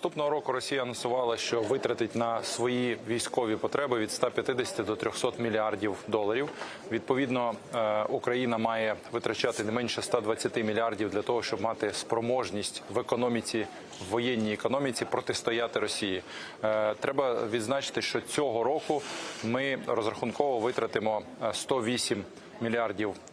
Наступного року Росія анонсувала, що витратить на свої військові потреби від 150 до 300 мільярдів доларів. Відповідно, е, Україна має витрачати не менше 120 мільярдів для того, щоб мати спроможність в економіці, в воєнній економіці протистояти Росії. Е, Треба відзначити, що цього року ми розрахунково витратимо е, 108 мільярдів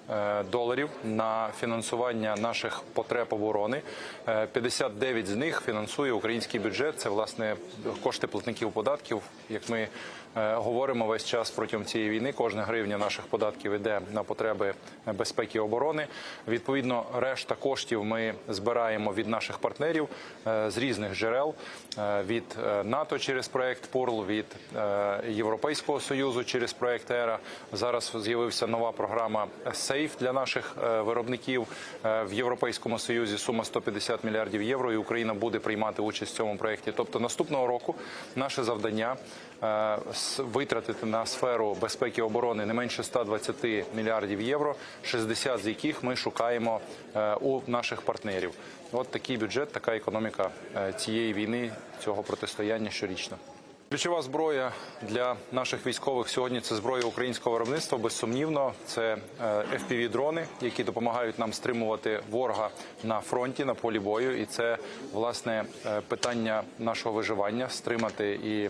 е, доларів на фінансування наших потреб оборони. Е, 59 з них фінансує український бюджет. Це власне кошти платників податків. Як ми е, говоримо весь час протягом цієї війни, кожна гривня наших податків йде на потреби безпеки і оборони. Відповідно, решта коштів ми збираємо від наших партнерів е, з різних джерел е, від е, НАТО через проект ПОРЛ, від е, Європейського союзу через проект ЕРА. Зараз з'явився нова програма Сейф для наших е, виробників Е, в Європейському Союзі. Сума 150 мільярдів євро, і Україна буде приймати участь в цьому проєкті. Тобто наступного року наше завдання е, витратити на сферу безпеки і оборони не менше 120 мільярдів євро, 60 з яких ми шукаємо е, у наших партнерів. От такий бюджет, така економіка е, цієї війни, цього протистояння щорічно. Ключова зброя для наших військових сьогодні це зброя українського виробництва. Безсумнівно, це fpv дрони які допомагають нам стримувати ворога на фронті на полі бою. І це власне е, питання нашого виживання стримати і е,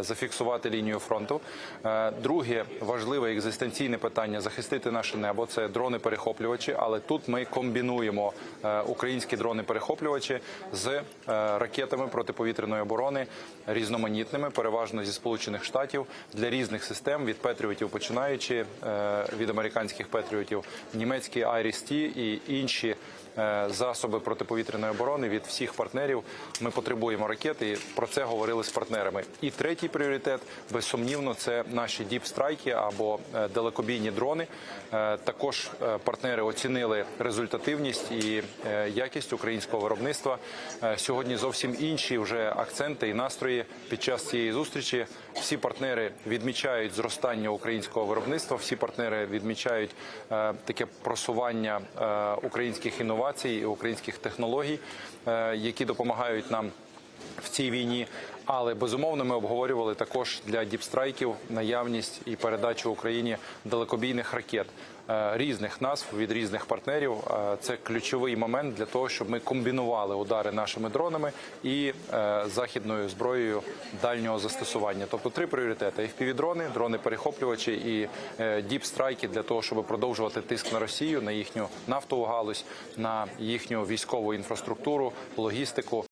зафіксувати лінію фронту. Е, Друге важливе екзистенційне питання захистити наше небо. Це дрони-перехоплювачі. Але тут ми комбінуємо е, українські дрони-перехоплювачі з е, ракетами протиповітряної оборони різноманітними, переважно зі сполучених штатів для різних систем від Петріотів, починаючи е, від американських Петріотів, німецькі IRIS-T і інші. Е, Засоби протиповітряної оборони від всіх партнерів ми потребуємо ракети. і Про це говорили з партнерами. І третій пріоритет безсумнівно це наші діпстрайки або е, далекобійні дрони. Е, Також партнери оцінили результативність і якість українського виробництва. Сьогодні зовсім інші вже акценти і настрої під час цієї зустрічі. Всі партнери відмічають зростання українського виробництва. Всі партнери відмічають таке просування українських інновацій і українських технологій, е, які допомагають нам в цій війні. Але безумовно ми обговорювали також для діпстрайків наявність і передачу Україні далекобійних ракет е, різних назв від різних партнерів. Е, Це ключовий момент для того, щоб ми комбінували удари нашими дронами і е, західною зброєю дальнього застосування. Тобто три пріоритети: FPV-дрони, дрони-перехоплювачі і е, діпстрайки для того, щоб продовжувати тиск на Росію, на їхню нафтову галузь, на їхню військову інфраструктуру, логістику.